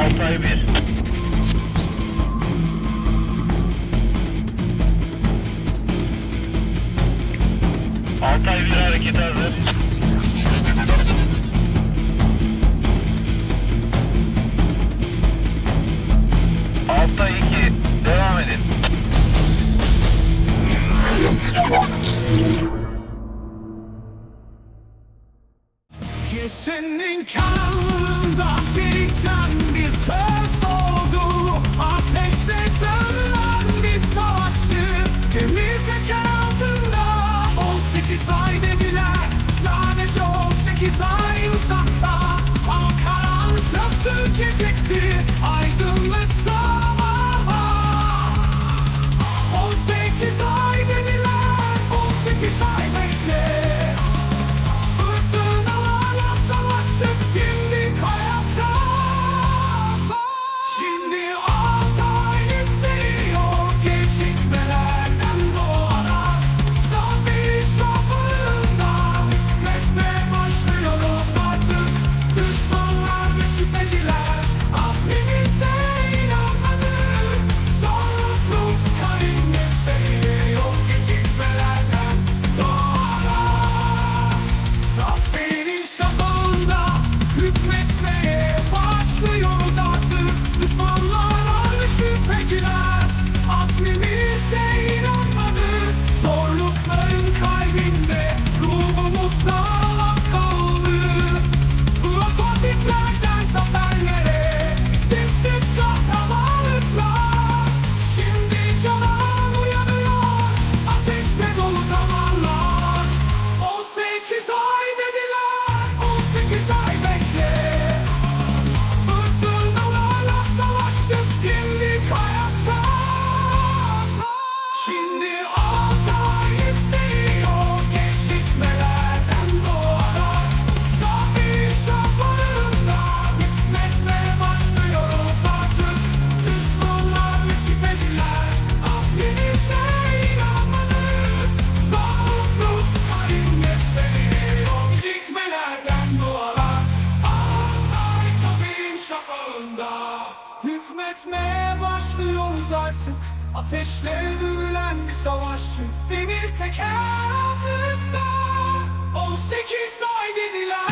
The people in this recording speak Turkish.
Altay 1. Altay 1 hareket hazır. Senin kanında çeken bir söz oldu Ateşle dönen bir savaşı Demir teker altında. 18 ay dediler Sadece 18 ay vigilar. etmeye başlıyoruz artık. Ateşle dövülen bir savaşçı. Demir teker altında 18 ay dediler.